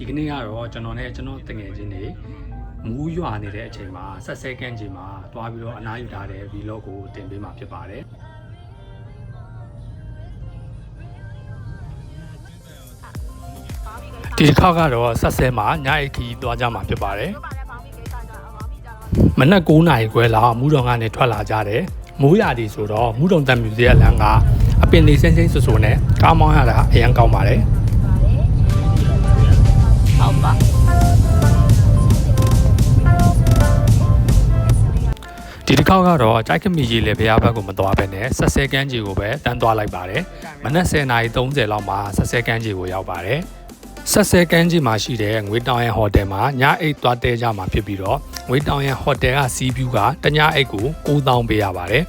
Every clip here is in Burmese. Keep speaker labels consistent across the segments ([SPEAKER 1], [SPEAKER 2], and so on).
[SPEAKER 1] ဒီကနေ့ကတော့ကျွန်တော်နဲ့ကျွန်တော်တငယ်ချင်းတွေမူးရွာနေတဲ့အချိန်မှာဆက်ဆဲကန်းချိန်မှာတွားပြီးတော့အနားယူထားတဲ့ vlog ကိုတင်ပေးမှာဖြစ်ပါတယ်ဒီတစ်ခါကတော့ဆက်ဆဲမှာညအိတ်ခီးသွားကြမှာဖြစ်ပါတယ်မနက်9:00နာရီခွဲလောက်မူးတော်ကနေထွက်လာကြတယ်မိုးရာဒီဆိုတော့မူးတော်တက်မြူစီရဲ့လမ်းကအပင်နေစင်းစင်းဆူဆူနဲ့ကားမောင်းရတာအရင်ကောင်းပါတယ် ဒီတစ်ခါကတော့ကြိုက်ကမီကြီးလေဘုရားဘက်ကိုမသွားဘဲနဲ့ဆက်ဆဲကန်းကြီးကိုပဲတန်းသွားလိုက်ပါတယ်မနက်10:30လောက်မှာဆက်ဆဲကန်းကြီးကိုရောက်ပါတယ်ဆက်ဆဲကန်းကြီးမှာရှိတဲ့ငွေတောင်ရန်ဟိုတယ်မှာညအိတ်သွားတဲကြမှာဖြစ်ပြီးတော့ငွေတောင်ရန်ဟိုတယ်ကစီးဗျူးကတညအိတ်ကို9000ပေးရပါတယ်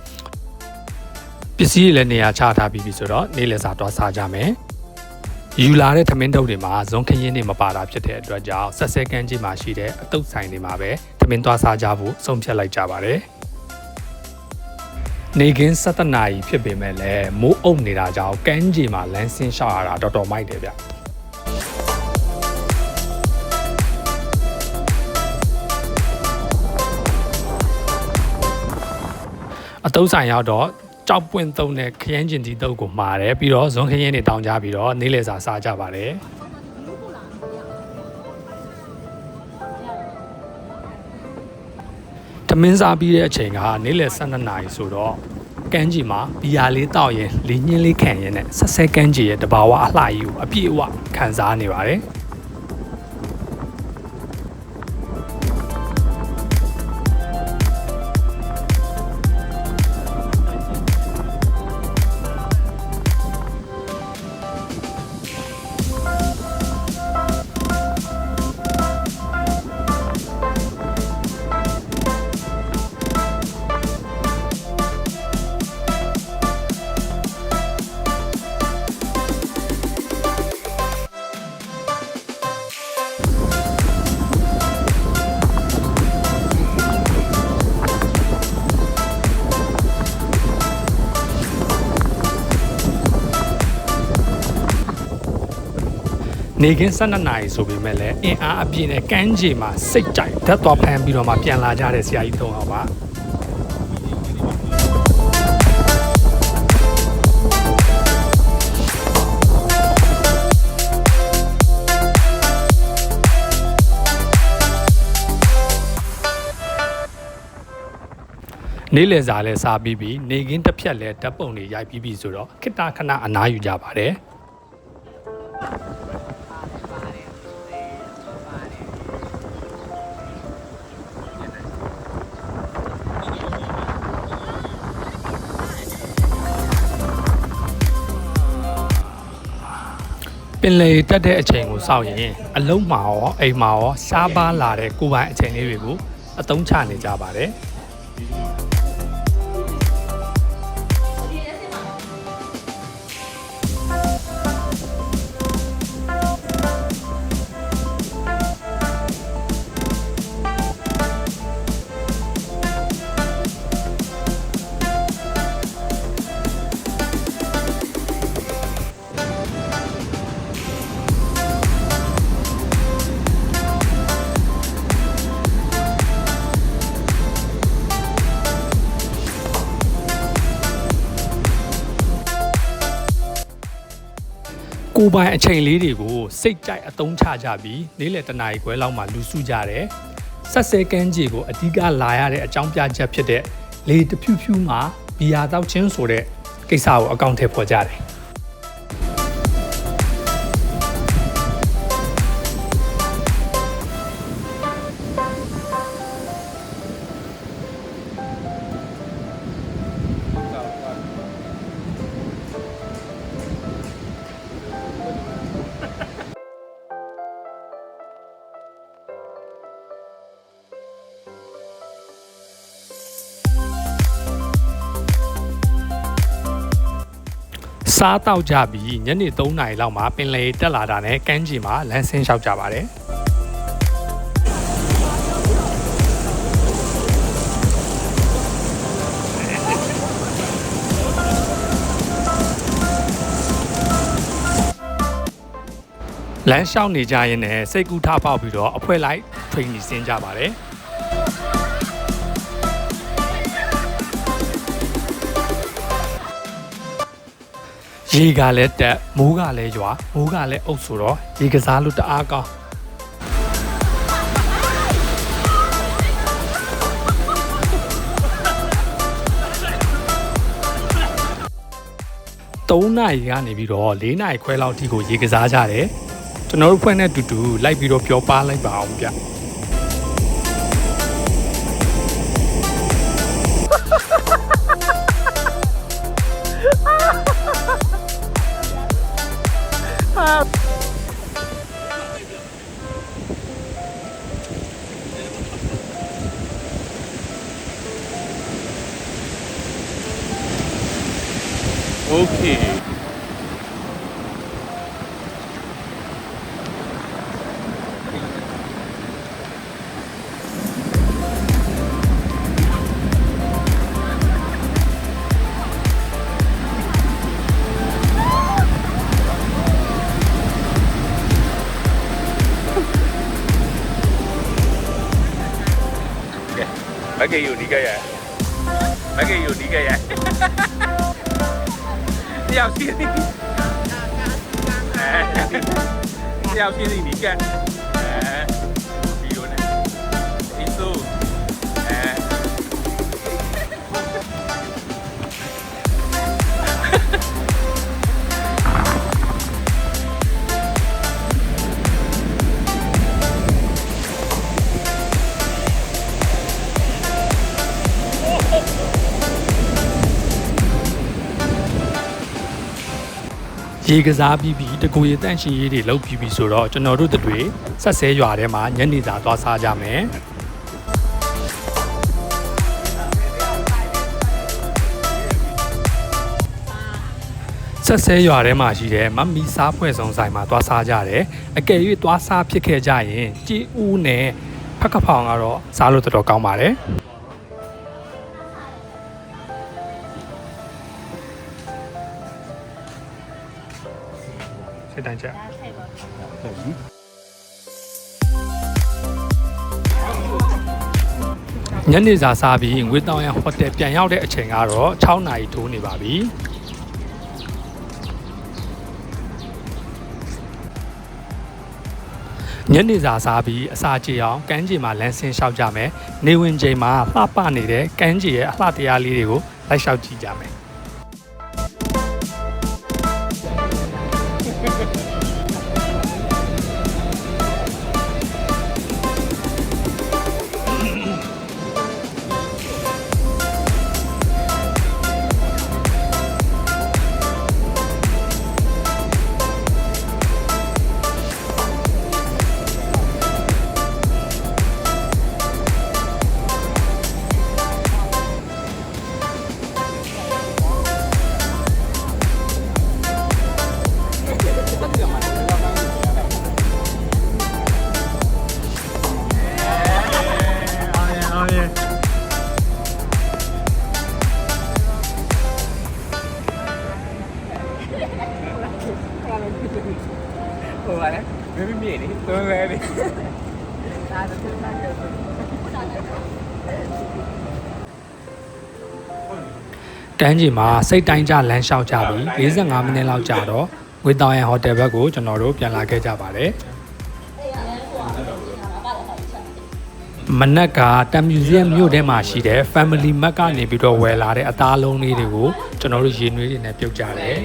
[SPEAKER 1] ပစ္စည်းတွေလည်းနေရာချထားပြီးပြီဆိုတော့နေ့လည်စာသွားစားကြမယ်ယူလာတဲ့သမင်းတုပ်တွေမှာဇွန်ခရင်တွေမပါတာဖြစ်တဲ့အတွက်ကြောင့်ဆက်ဆဲကန်းကြီးမှာရှိတဲ့အတုပ်ဆိုင်တွေမှာပဲသမင်းသွားစားကြဖို့ဆုံးဖြတ်လိုက်ကြပါတယ် နေကင်း7နာရီဖြစ်ပေမဲ့လည်းမိုးအုပ်နေတာကြောင့်ကန်းကြီးမှာလမ်းဆင်းလျှောက်ရတာတော်တော်မိုက်တယ်ဗျအတုပ်ဆိုင်ရောက်တော့ကြောက်ပွင့်သုံးတဲ့ခရမ်းကျင်တီတုပ်ကိုမှာတယ်ပြီးတော့ဇွန်ခရင်တွေတောင်းကြပြီးတော့နေ့လည်စာစားကြပါတယ် တမင်းစားပြီးတဲ့အချိန်ကနေ့လည်12နာရီဆိုတော့ကန်းကြီးမှာဘီယာလေးတောက်ရင်လင်းညင်းလေးခံရင်နဲ့ဆက်ဆက်ကန်းကြီးရဲ့တဘာဝအလှကြီးကိုအပြည့်အဝခံစားနေပါတယ် နေကင်း12နာရီဆိုပေမဲ့လည်းအင်အားအပြည့်နဲ့ကန်းကြီးမှာစိတ်ကြိုက်ဓာတ်သွားဖမ်းပြီးတော့မှပြန်လာကြတဲ့ဆရာကြီး၃ယောက်ပါနေ့လည်စာလဲစားပြီးပြီးနေကင်းတစ်ဖြက်လဲဓာတ်ပုံတွေရိုက်ပြီးပြီဆိုတော့ခိတ္တခဏအနားယူကြပါတယ် င်လေတက်တဲ့အချိန်ကိုစောင့်ရင်အလုံးမှာရောအိမ်မှာရောရှားပါလာတဲ့ကိုယ်ပိုင်အချိန်လေးတွေကိုအသုံးချနေကြပါတယ် ကိုယ်ပိုင်အချိန်လေးတွေကိုစိတ်ကြိုက်အသုံးချကြပြီးနေ့လယ်တနာရီခွဲလောက်မှလူစုကြတယ်ဆက်ဆဲကန်းကြီးကိုအဓိကလာရတဲ့အကြောင်းပြချက်ဖြစ်တဲ့လေတဖြူဖြူမှာဘီယာတောက်ချင်းဆိုတဲ့ကိစ္စကိုအကောင့်ထဲပေါ်ကြတယ် စားတောက်ကြပြီးညနေ3နာရီလောက်မှာပင်လေတက်လာတာနဲ့ကန်းကြီးမှာလမ်းဆင်းလျှောက်ကြပါတယ်လမ်းလျှောက်နေကြရင်လည်းစိတ်ကူးထားပေါက်ပြီးတော့အဖွဲလိုက် training ဆင်းကြပါတယ် ရေကလည်းတက်မိုးကလည်းရွာမိုးကလည်းအုပ်ဆိုတော့ရေကစားလို့တအားကောင်း3နာရီကနေပြီးတော့4နာရီခွဲလောက်အထိကိုရေကစားကြတယ်ကျွန်တော်တို့ဖွဲ့နဲ့တူတူလိုက်ပြီးတော့ပြောပါလိုက်ပါအောင်ဗျ
[SPEAKER 2] Okay. မကေယူနီးခဲ့ရမကေယူနီးခဲ့ရတယော
[SPEAKER 1] ရေကစားပြီးပြီးတကူရေတန့်ရှင်ရေးတွေလုပ်ပြီးပြီဆိုတော့ကျွန်တော်တို့တွေဆက်ဆဲရွာထဲမှာညနေစာသွားစားကြမယ်ဆက်ဆဲရွာထဲမှာရှိတဲ့မမီစားဖွဲ့ဆောင်ဆိုင်မှာသွားစားကြတယ်အကယ်၍သွားစားဖြစ်ခဲ့ကြရင်ကြည်ဦးနဲ့ဖက်ကဖောင်ကတော့စားလို့တော်တော်ကောင်းပါတယ် စိတ်တိုင်းချက်ညနေစာစားပြီးငွေတောင်ရဟိုတယ်ပြန်ရောက်တဲ့အချိန်ကတော့6နာရီထိုးနေပါပြီညနေစာစားပြီးအစာကြေအောင်ကမ်းခြေမှာလမ်းဆင်းလျှောက်ကြမယ်နေဝင်ချိန်မှာလှပနေတဲ့ကမ်းခြေရဲ့အလှတရားလေးတွေကိုလိုက်လျှောက်ကြည့်ကြမယ် ကမ်းခြေမှာစိတ်တိုင်းကြလမ်းလျှောက်ကြပြီး45မိနစ်လောက်ကြာတော့ငွေတောင်ရန်ဟိုတယ်ဘက်ကိုကျွန်တော်တို့ပြန်လာခဲ့ကြပါတယ်မနက်ကတမ်မြူဇီယံမြို့ထဲမှာရှိတဲ့ Family Mart ကနေပြီးတော့ဝယ်လာတဲ့အသားလုံးလေးတွေကိုကျွန်တော်တို့ရေနွေးတွေနဲ့ပြုတ်ကြတယ်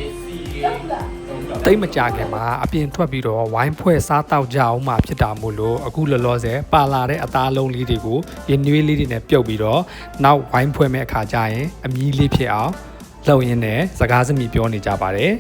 [SPEAKER 1] တိတ်မကြခင်မှာအပြင်ထွက်ပြီးတော့ဝိုင်းဖွဲ့စားတောက်ကြအောင်မှဖြစ်တာမို့လို့အခုလောလောဆယ်ပါလာတဲ့အသားလုံးလေးတွေကိုရေနွေးလေးတွေနဲ့ပြုတ်ပြီးတော့နောက်ဝိုင်းဖွဲ့မဲ့အခါကျရင်အမီးလေးဖြစ်အောင်လှုပ်ရင်းနဲ့စကားစမြည်ပြောနေကြပါတယ်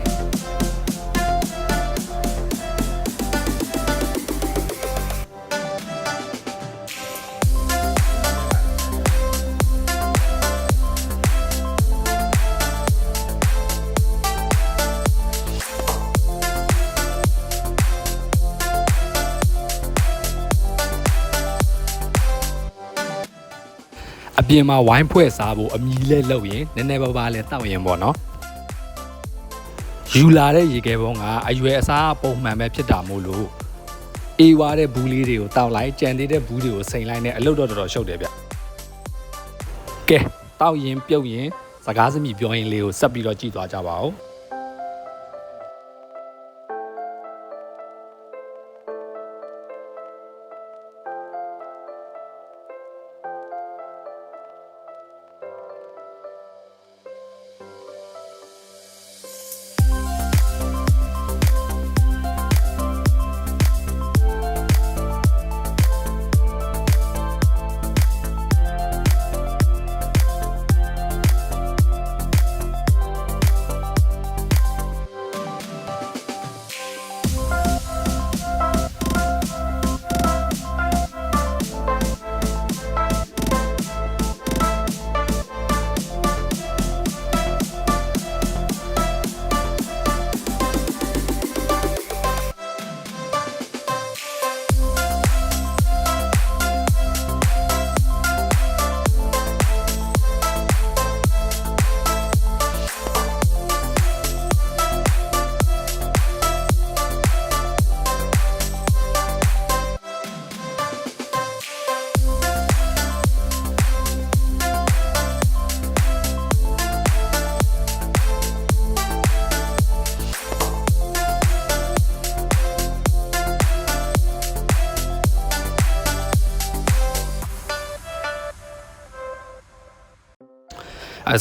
[SPEAKER 1] အပြင်မှာဝိုင်းဖွဲ့စားဖို့အမီလဲလောက်ရင်နည်းနည်းပါးပါးလဲတောက်ရင်ပေါ့နော်ယူလာတဲ့ရေခဲပုံးကအရွယ်အစားပုံမှန်ပဲဖြစ်တာမို့လို့အေးွားတဲ့ဘူးလေးတွေကိုတောက်လိုက်ကြံသေးတဲ့ဘူးတွေကိုစိန်လိုက်နဲ့အလုပ်တော့တော်တော်ရှုပ်တယ်ဗျကဲတောက်ရင်ပြုတ်ရင်စကားစမြည်ပြောရင်လေးကိုဆက်ပြီးတော့ကြည့်သွားကြပါဦး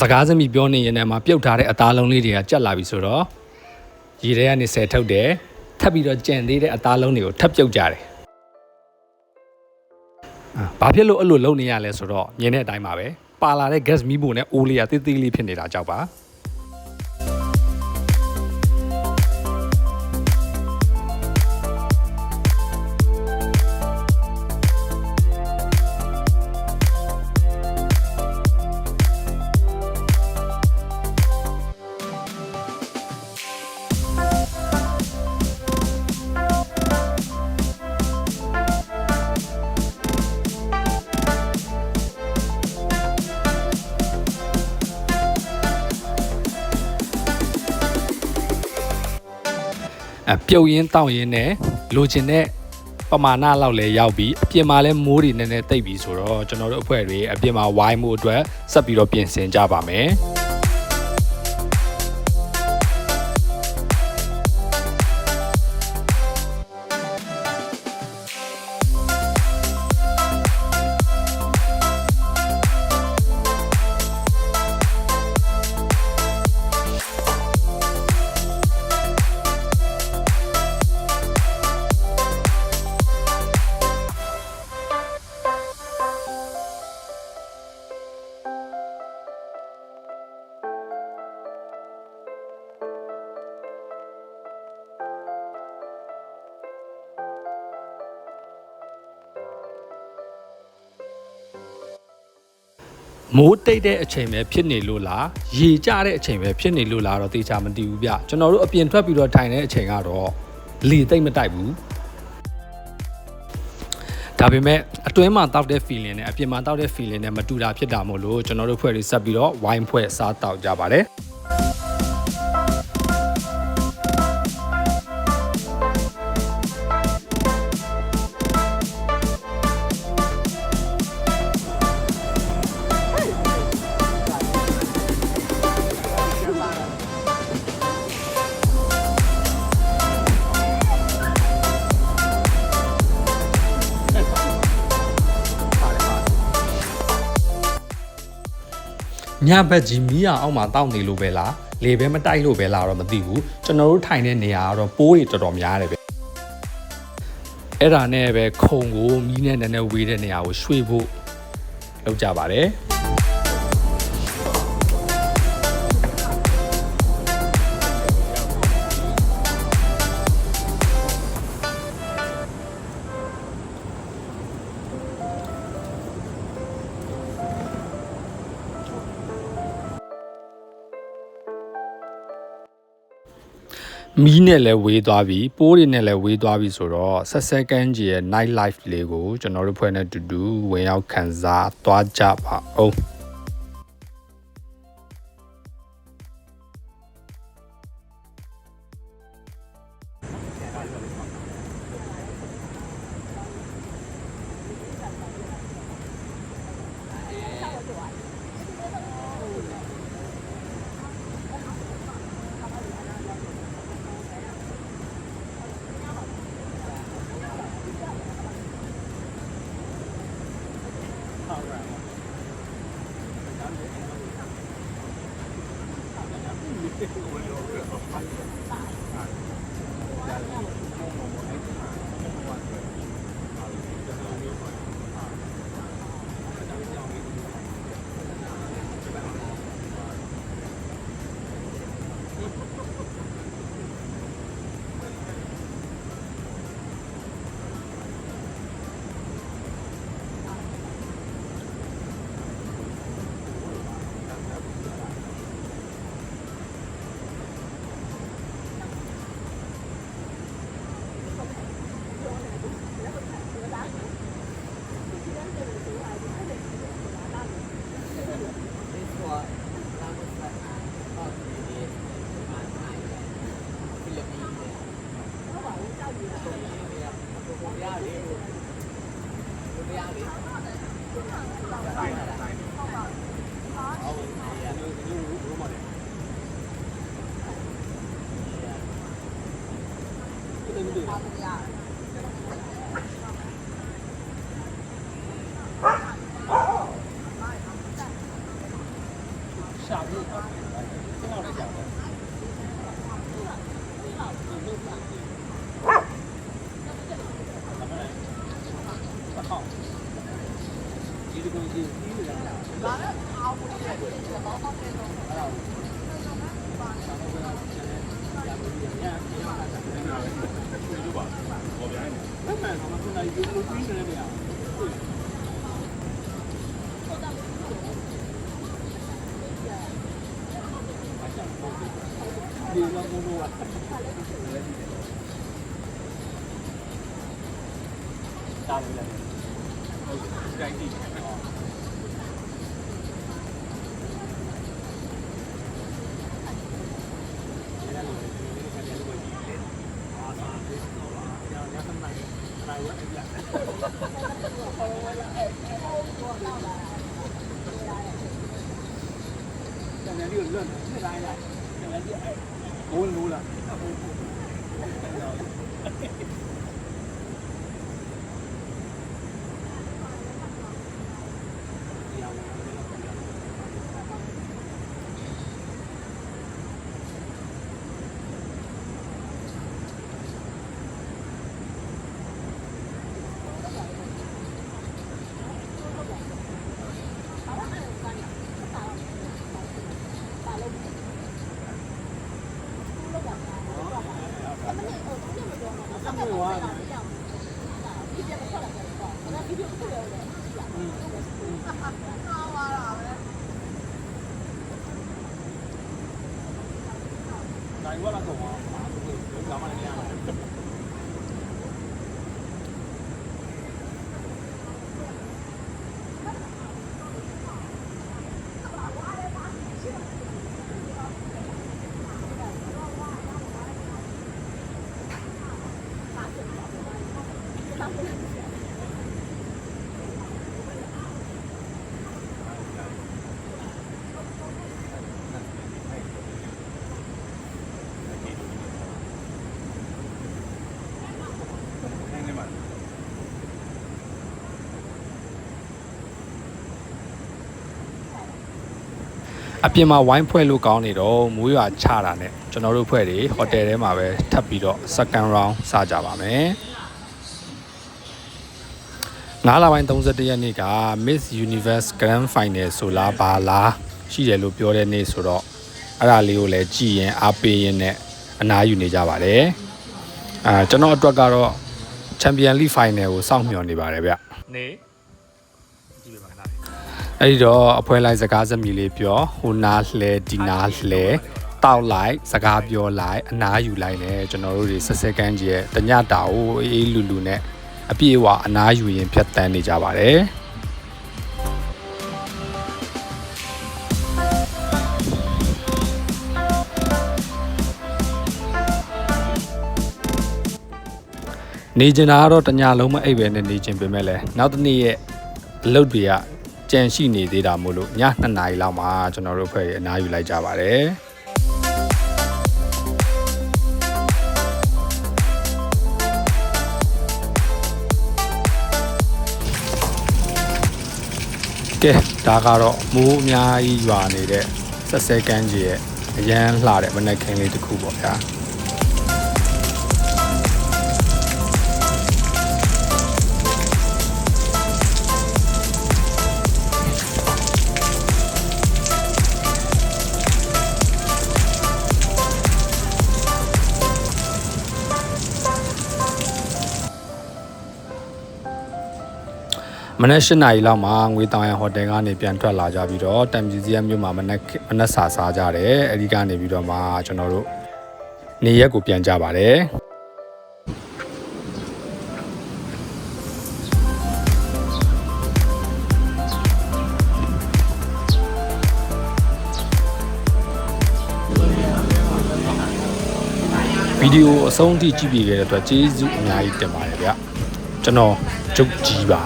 [SPEAKER 1] စကားစမြည်ပြောနေရင်လည်းမှာပြုတ်ထားတဲ့အသားလုံးလေးတွေကကြက်လာပြီဆိုတော့ရေထဲကနေဆယ်ထုတ်တယ်ထပ်ပြီးတော့ကြံသေးတဲ့အသားလုံးတွေကိုထပ်ပြုတ်ကြတယ်အာဘာဖြစ်လို့အဲ့လိုလုပ်နေရလဲဆိုတော့မြင်တဲ့အတိုင်းပါပဲပါလာတဲ့ gas မီးပုံနဲ့အိုးလေးကတိတိလေးဖြစ်နေတာကြောက်ပါ ပြုတ်ရင်းတောက်ရင်းနဲ့လိုချင်တဲ့ပမာဏလောက်လဲရောက်ပြီးအပြင်မှာလဲမိုးတွေနည်းနည်းတိတ်ပြီးဆိုတော့ကျွန်တော်တို့အဖွဲ့တွေအပြင်မှာဝိုင်းမှုအတွက်ဆက်ပြီးတော့ပြင်ဆင်ကြပါမယ် မိုးတိတ်တဲ့အချိန်ပဲဖြစ်နေလို့လားရေကျတဲ့အချိန်ပဲဖြစ်နေလို့လားတော့တေချာမသိဘူးဗျကျွန်တော်တို့အပြင်ထွက်ပြီးတော့ထိုင်တဲ့အချိန်ကတော့လေတိတ်မတိုက်ဘူးဒါပေမဲ့အတွင်းမှာတောက်တဲ့ feeling နဲ့အပြင်မှာတောက်တဲ့ feeling နဲ့မတူတာဖြစ်တာမို့လို့ကျွန်တော်တို့ဖွဲ့ပြီးဆက်ပြီးတော့ wine ဖွဲ့စားတောက်ကြပါတယ် ညဘက်ကြီးမီးရအောင်မှာတောက်နေလို့ပဲလားလေပဲမတိုက်လို့ပဲလားတော့မသိဘူးကျွန်တော်တို့ထိုင်တဲ့နေရာကတော့ပိုးတွေတော်တော်များတယ်ပဲအဲ့ဒါနဲ့ပဲခုံကိုမီးနဲ့နည်းနည်းဝေးတဲ့နေရာကိုရွှေ့ဖို့လုပ်ကြပါတယ် မီးနဲ့လည်းဝေးသွားပြီပိုးတွေနဲ့လည်းဝေးသွားပြီဆိုတော့ဆက်ဆက်ကန်းကြီးရဲ့ night life လေးကိုကျွန်တော်တို့ဖွဲ့နဲ့တူတူဝင်ရောက်ခံစားသွားကြပါအောင် 大量的都是不地的 အပြင်မှာဝိုင်းဖွဲ့လို့ကောင်းနေတော့မူးရွာချတာနဲ့ကျွန်တော်တို့ဖွဲ့တွေဟိုတယ်ထဲမှာပဲထပ်ပြီးတော့ second round စကြပါမယ်9လပိုင်း31ရက်နေ့က Miss Universe Grand Final ဆိုလားဘာလားရှိတယ်လို့ပြောတဲ့နေ့ဆိုတော့အဲ့ဒါလေးကိုလည်းကြည်ရင်အားပေးရင်နဲ့အနားယူနေကြပါတယ်အာကျွန်တော်အတွက်ကတော့ Champion League Final ကိုစောင့်မျှော်နေပါတယ်ဗျနေကြည့်ပါခဏလေး အဲ့ဒီတော့အဖွဲလိုက်စကားစမြည်လေးပြောဟိုနာလှဲဒီနာလှဲတောက်လိုက်စကားပြောလိုက်အနားယူလိုက်လဲကျွန်တော်တို့တွေဆက်ဆက်ကန်းကြီးရဲ့တညတာကိုအေးအေးလူလူနဲ့အပြည့်အဝအနားယူရင်ဖြတ်တန်းနေကြပါတယ်နေကျင်တာကတော့တညလုံးမအိပ်ပဲနဲ့နေကျင်ပေမဲ့လည်းနောက်တစ်နေ့ရဲ့အလုပ်တွေက ကြံရှိနေသေးတာမို့လို့ည2နာရီလောက်မှာကျွန်တော်တို့ဖွဲ့ရအနားယူလိုက်ကြပါတယ်ကဲဒါကတော့မိုးအများကြီးရွာနေတဲ့ဆက်ဆဲကန်းကြီးရဲ့အရန်လှတဲ့မနက်ခင်းလေးတစ်ခုပေါ့ဗျာ မနက်၈နာရီလောက်မှာငွေတောင်ရဟိုတယ်ကနေပြန်ထွက်လာကြပြီးတော့တမ်မြူဇီယံမြို့မှာမနက်မနက်စာစားကြတယ်အဲဒီကနေပြီးတော့မှကျွန်တော်တို့နေရက်ကိုပြန်ကြပါတယ်ဗီဒီယိုအဆုံးထိကြည့်ပြခဲ့တဲ့အတွက်ကျေးဇူးအများကြီးတင်ပါတယ်ဗျကျွန်တော်ဂျုတ်ကြီးပါ